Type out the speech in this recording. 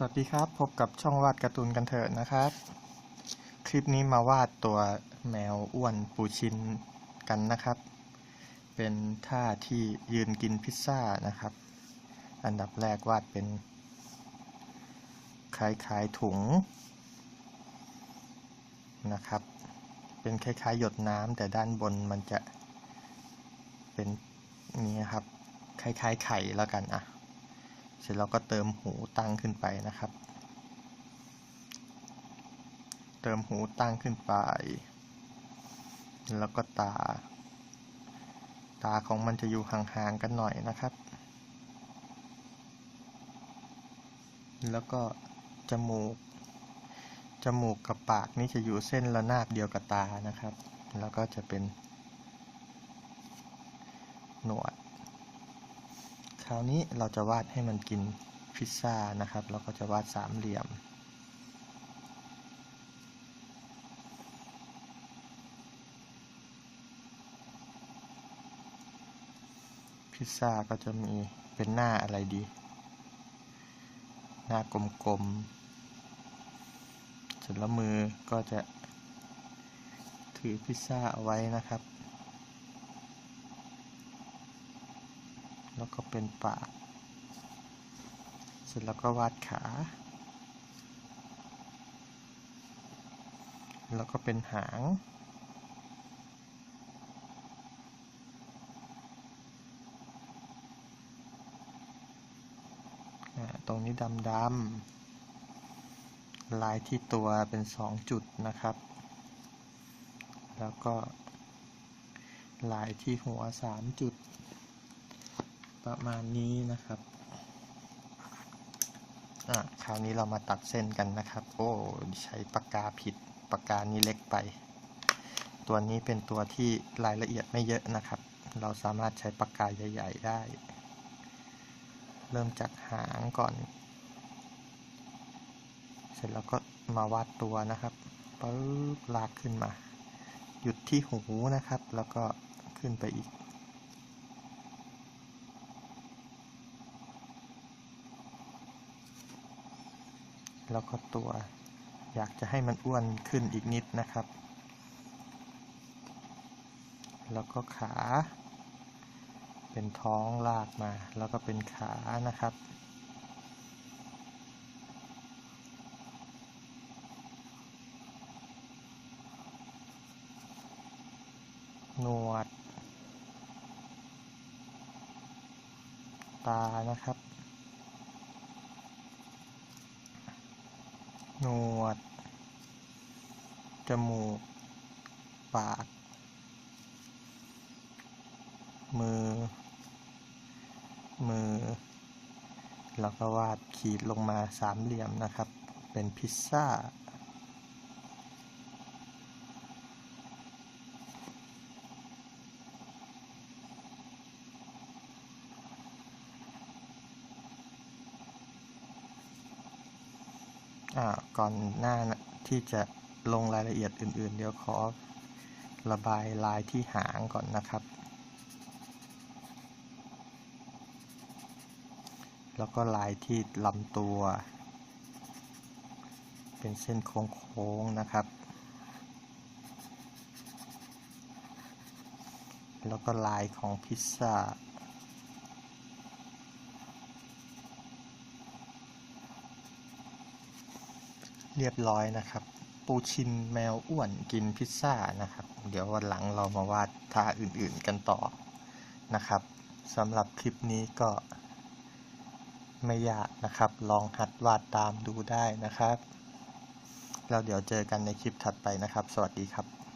สวัสดีครับ พบกับช่องวาดการ์ตูนกันเถิดนะครับ คลิปนี้มาวาดตัวแมวอ้วนปูชินกันนะครับ เป็นท่าที่ยืนกินพิซซ่านะครับ อันดับแรกวาดเป็นคล้ายๆถุงนะครับ เป็นคล้ายๆหยดน้ำแต่ด้านบนมันจะเป็นนี้ครับ คล้ายๆไข่แล้วกันอะ เสร็จแล้วก็เติมหูตั้งขึ้นไปนะครับ เติมหูตั้งขึ้นไป แล้วก็ตา ตาของมันจะอยู่ห่างๆกันหน่อยนะครับ แล้วก็จมูก จมูกกับปากนี่จะอยู่เส้นระนาบเดียวกับตานะครับ แล้วก็จะเป็นหนวด ราวนี้เราจะวาดให้มันกินพิซซ่านะครับ เราก็จะวาดสามเหลี่ยม พิซซ่าก็จะมีเป็นหน้าอะไรดี หน้ากลมๆเสร็จแล้วมือก็จะถือพิซซ่าเอาไว้นะครับ แล้วก็เป็นปาก เสร็จแล้วก็วาดขา แล้วก็เป็นหาง ตรงนี้ดำดำลายที่ตัวเป็นสองจุดนะครับ แล้วก็ลายที่หัวสามจุด ประมาณนี้นะครับอะคราวนี้เรามาตัดเส้นกันนะครับ โอ้ใช้ปากกาผิดปากกานี้เล็กไป ตัวนี้เป็นตัวที่รายละเอียดไม่เยอะนะครับ เราสามารถใช้ปากกาใหญ่ ๆ ได้ เริ่มจากหางก่อน เสร็จแล้วก็มาวาดตัวนะครับปึ๊บลากขึ้นมา หยุดที่หูนะครับ แล้วก็ขึ้นไปอีก แล้วก็ตัว อยากจะให้มันอ้วนขึ้นอีกนิดนะครับ แล้วก็ขา เป็นท้องลากมา แล้วก็เป็นขานะครับหนวด ตานะครับ หนวด จมูก ปาก มือ มือ แล้วก็วาดขีดลงมาสามเหลี่ยมนะครับ เป็นพิซซ่า ก่อนหน้าที่จะลงรายละเอียดอื่น ๆ เดี๋ยวขอระบายลายที่หางก่อนนะครับ แล้วก็ลายที่ลำตัว เป็นเส้นโค้ง ๆ นะครับ แล้วก็ลายของพิซซ่า เรียบร้อยนะครับ ปูชินแมวอ้วนกินพิซซ่านะครับ เดี๋ยววันหลังเรามาวาดท่าอื่นๆกันต่อนะครับสำหรับคลิปนี้ก็ไม่ยากนะครับ ลองหัดวาดตามดูได้นะครับแล้วเดี๋ยวเจอกันในคลิปถัดไปนะครับ สวัสดีครับ